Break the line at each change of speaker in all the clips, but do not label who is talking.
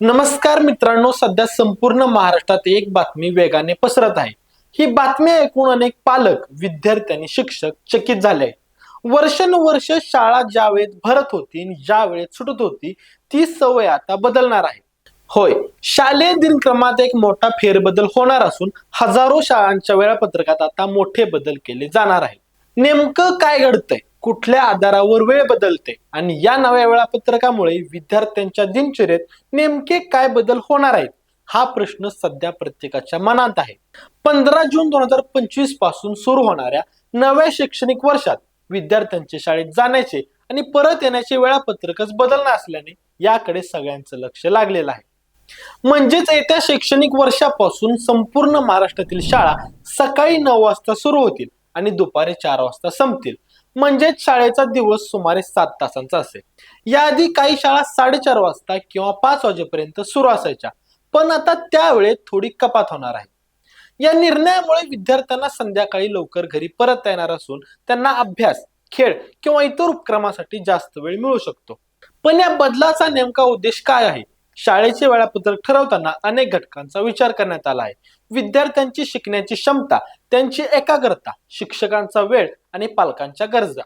नमस्कार मित्रांनो सध्या संपूर्ण महाराष्ट्रात एक बातमी वेगाने पसरत आहे. ही बातमी ऐकून अनेक पालक विद्यार्थी आणि शिक्षक चकित झाले. वर्षानुवर्ष शाळा ज्या वेळेत भरत होती आणि ज्या वेळेत सुटत होती ती सवय आता बदलणार आहे. होय शालेय दिनक्रमात एक मोठा फेरबदल होणार असून हजारो शाळांच्या वेळापत्रकात आता मोठे बदल केले जाणार आहे. नेमकं काय घडतंय? कुठल्या आधारावर वेळ बदलते आणि या नव्या वेळापत्रकामुळे विद्यार्थ्यांच्या दिनचर्येत नेमके काय बदल होणार आहेत हा प्रश्न सध्या प्रत्येकाच्या मनात आहे. पंधरा जून दोन हजार पंचवीसपासून सुरू होणाऱ्या नव्या शैक्षणिक वर्षात विद्यार्थ्यांचे शाळेत जाण्याचे आणि परत येण्याचे वेळापत्रकच बदलणार असल्याने याकडे सगळ्यांचं लक्ष लागलेलं आहे. म्हणजेच येत्या शैक्षणिक वर्षापासून संपूर्ण महाराष्ट्रातील शाळा सकाळी नऊ वाजता सुरू होतील आणि दुपारी चार वाजता संपतील. म्हणजेच शाळेचा दिवस सुमारे सात तासांचा असेल याआधी काही शाळा साडेचार वाजता किंवा पाच वाजेपर्यंत सुरू असायच्या. पण आता त्यावेळेत थोडी कपात होणार आहे. या निर्णयामुळे विद्यार्थ्यांना संध्याकाळी लवकर घरी परत येणार असून त्यांना अभ्यास खेळ किंवा इतर उपक्रमासाठी जास्त वेळ मिळू शकतो. पण या बदलाचा नेमका उद्देश काय आहे? शाळेचे वेळापत्रक ठरवताना अनेक घटकांचा विचार करण्यात आला आहे. विद्यार्थ्यांची शिकण्याची क्षमता त्यांची एकाग्रता शिक्षकांचा वेळ आणि पालकांच्या गरजा.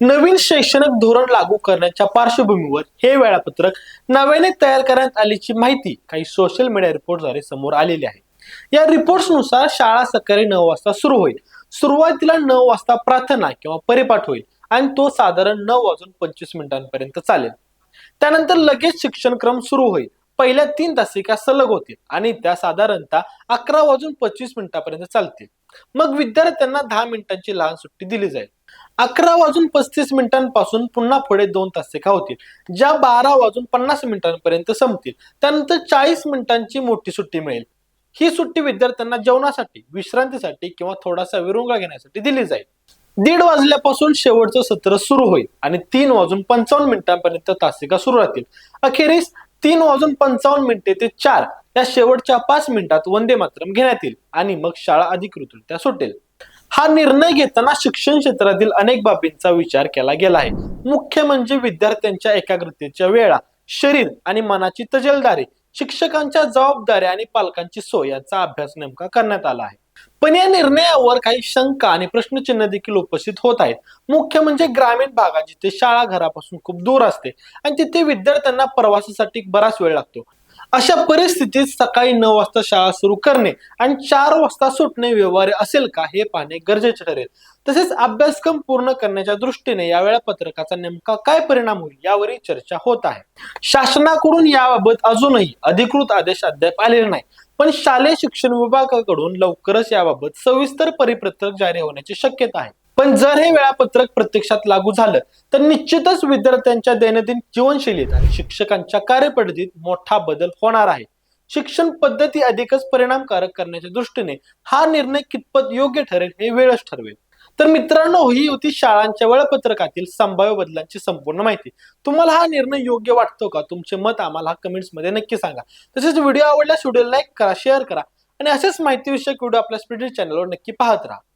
नवीन शैक्षणिक धोरण लागू करण्याच्या पार्श्वभूमीवर हे वेळापत्रक नव्याने तयार करण्यात आल्याची माहिती काही सोशल मीडिया रिपोर्टद्वारे समोर आलेली आहे. या रिपोर्ट्सनुसार शाळा सकाळी नऊ वाजता सुरू होईल. सुरुवातीला नऊ वाजता प्रार्थना किंवा परिपाठ होईल आणि तो साधारण नऊ वाजून पंचवीस मिनिटांपर्यंत चालेल. त्यानंतर लगेच शिक्षणक्रम सुरू होईल. पहिल्या तीन तासिका सलग होतील आणि त्या साधारणतः अकरा वाजून पंचवीस मिनिटापर्यंत चालतील. मग विद्यार्थ्यांना दहा मिनिटांची लहान सुट्टी दिली जाईल. अकरा वाजून पस्तीस मिनिटांपासून पुन्हा पुढे दोन तासिका होतील ज्या बारा वाजून पन्नास मिनिटांपर्यंत संपतील. त्यानंतर चाळीस मिनिटांची मोठी सुट्टी मिळेल. ही सुट्टी विद्यार्थ्यांना जेवणासाठी विश्रांतीसाठी किंवा थोडासा विरुंगा घेण्यासाठी दिली जाईल. दीड वाजल्यापासून शेवटचं सत्र सुरू होईल आणि तीन वाजून पंचावन्न मिनिटांपर्यंत तासिका सुरू राहतील. अखेरीस तीन वाजून पंचावन्न मिनिटे ते चार या शेवटच्या पाच मिनिटात वंदे मातरम घेण्यात येईल आणि मग शाळा अधिकृतरित्या सुटेल. हा निर्णय घेताना शिक्षण क्षेत्रातील अनेक बाबींचा विचार केला गेला आहे. मुख्य म्हणजे विद्यार्थ्यांच्या एकाग्रतेच्या वेळा शरीर आणि मनाची तजेलदारी शिक्षकांच्या जबाबदाऱ्या आणि पालकांची सोय यांचा अभ्यास नेमका करण्यात आला आहे. पण या निर्णयावर काही शंका आणि प्रश्नचिन्ह देखील उपस्थित होत आहेत. मुख्य म्हणजे ग्रामीण भागात जिथे शाळा घरापासून खूप दूर असते आणि तिथे विद्यार्थ्यांना प्रवासासाठी बराच वेळ लागतो. अशा परिस्थितीत सकाळी नऊ वाजता शाळा सुरू करणे आणि चार वाजता सुटणे व्यवहार्य असेल का हे पाहणे गरजेचे ठरेल. तसेच अभ्यासक्रम पूर्ण करण्याच्या दृष्टीने या वेळापत्रकाचा नेमका काय परिणाम होईल यावरही चर्चा होत आहे. शासनाकडून याबाबत अजूनही अधिकृत आदेश अद्याप आलेले नाही. पण शालेय शिक्षण विभागाकडून लवकरच याबाबत सविस्तर परिपत्रक जारी होण्याची शक्यता आहे. पण जर हे वेळापत्रक प्रत्यक्षात लागू झालं तर निश्चितच विद्यार्थ्यांच्या दैनंदिन जीवनशैलीत आणि शिक्षकांच्या कार्यपद्धतीत मोठा बदल होणार आहे. शिक्षण पद्धती अधिकच परिणामकारक करण्याच्या दृष्टीने हा निर्णय कितपत योग्य ठरेल हे वेळच ठरवेल. तर मित्रांनो ही होती शाळांच्या वेळापत्रकातील संभाव्य बदलांची संपूर्ण माहिती. तुम्हाला हा निर्णय योग्य वाटतो का? तुमचे मत आम्हाला कमेंट्समध्ये कमेंट्समध्ये नक्की सांगा. तसेच व्हिडिओ आवडल्यास व्हिडिओ लाईक करा शेअर करा आणि असेच माहितीविषयक व्हिडिओ आपल्या स्पीड चॅनलवर नक्की पाहत राहा.